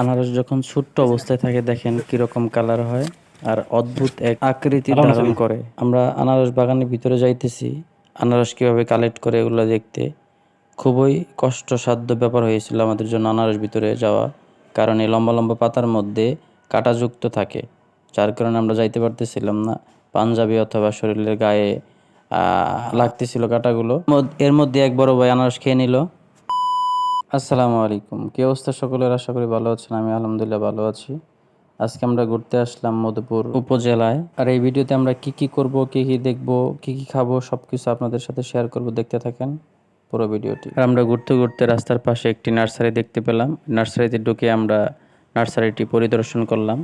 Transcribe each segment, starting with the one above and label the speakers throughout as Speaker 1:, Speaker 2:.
Speaker 1: আনারস যখন ছোট্ট অবস্থায় থাকে দেখেন কীরকম কালার হয় আর অদ্ভুত এক আকৃতি ধারণ করে। আমরা আনারস বাগানের ভিতরে যাইতেছি। আনারস কীভাবে কালেক্ট করে এগুলো দেখতে? খুবই কষ্টসাধ্য ব্যাপার হয়েছিল আমাদের জন্য আনারস ভিতরে যাওয়া কারণ এই লম্বা লম্বা পাতার মধ্যে কাঁটাযুক্ত থাকে যার কারণে আমরা যাইতে পারতেছিলাম না। পাঞ্জাবি অথবা শরীরের গায়ে লাগতেছিল কাঁটাগুলো। এর মধ্যে এক বড় ভাই আনারস খেয়ে নিল। আসসালামু আলাইকুম। কি অবস্থা সকলের? আশা করি ভালো আছেন। আমি আলহামদুলিল্লাহ ভালো আছি। আজকে আমরা ঘুরতে আসলাম মধুপুর উপজেলায়। আর এই ভিডিওতে আমরা কি কি করব, কি কি দেখব, কি কি খাব সব কিছু আপনাদের সাথে শেয়ার করব। দেখতে থাকেন পুরো ভিডিওটি। আর আমরা ঘুরতে ঘুরতে রাস্তার পাশে একটি নার্সারি দেখতে পেলাম। নার্সারিতে ঢুকে আমরা নার্সারিটি পরিদর্শন করলাম।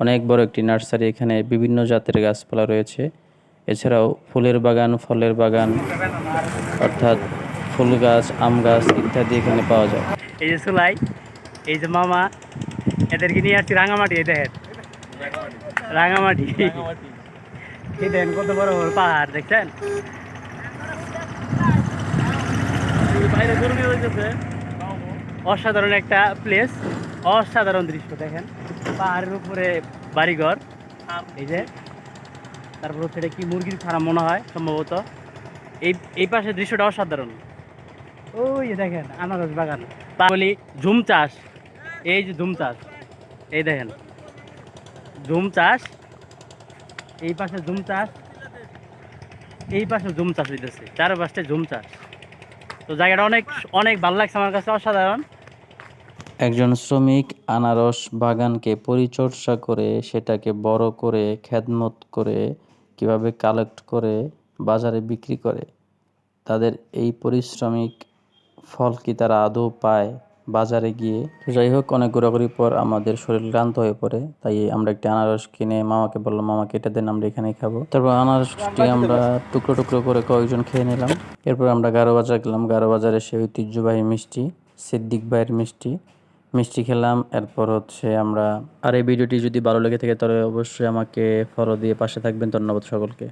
Speaker 1: অনেক বড় একটি নার্সারি। এখানে বিভিন্ন জাতের গাছপালা রয়েছে। এছাড়াও ফুলের বাগান, ফলের বাগান, অর্থাৎ ফুল গাছ, আম গাছ ইত্যাদি এখানে পাওয়া যায়।
Speaker 2: এই যে সুলাই, এই যে মামা, এদেরকে নিয়ে আসছি রাঙামাটি, এই দেখেন। রাঙামাটি। দেখেন কত বড় বড় পাহাড়, দেখছেন? অসাধারণ একটা প্লেস অসাধারণ দৃশ্য, দেখেন। পাহাড়ের উপরে বাড়িঘর, এই যে। তারপর হচ্ছে কি মুরগির ফার্ম মনে হয়, সম্ভবত। এই এই পাশের দৃশ্যটা অসাধারণ। ওই দেখেন, আনারস বাগান। বলি ঝুম চাষ। এই যে ঝুম চাষ। এই দেখেন, ঝুম চাষ। এই পাশে ঝুম চাষ। এই পাশে ঝুম চাষ হইতেছে। চারপাশে ঝুম চাষ। তো জায়গাটা অনেক অনেক ভালো লাগছে আমার কাছে, অসাধারণ।
Speaker 1: একজন শ্রমিক আনারস বাগানকে পরিচর্যা করে, সেটাকে বড় করে, খেদমত করে, কীভাবে কালেক্ট করে, বাজারে বিক্রি করে, তাদের এই পরিশ্রমিক ফল কি তারা আদৌ পায় বাজারে গিয়ে? তো যাই হোক অনেক ঘোরাঘুরির পর আমাদের শরীর ক্লান্ত হয়ে পড়ে তাই আমরা একটি আনারস কিনে মামাকে বললাম মামাকে এটা দেন আমরা এখানেই খাব। তারপর আনারসটি আমরা টুকরো টুকরো করে কয়েকজন খেয়ে নিলাম। এরপর আমরা গারো বাজার গেলাম। গারো বাজারে সে ঐতিহ্যবাহী মিষ্টি সিদ্দিক ভাইয়ের মিষ্টি। মিষ্টি খেলাম। এরপর হচ্ছে আমরা আর এই ভিডিওটি যদি ভালো লেগে থাকে তাহলে অবশ্যই আমাকে ফলো দিয়ে পাশে থাকবেন। ধন্যবাদ সকলকে।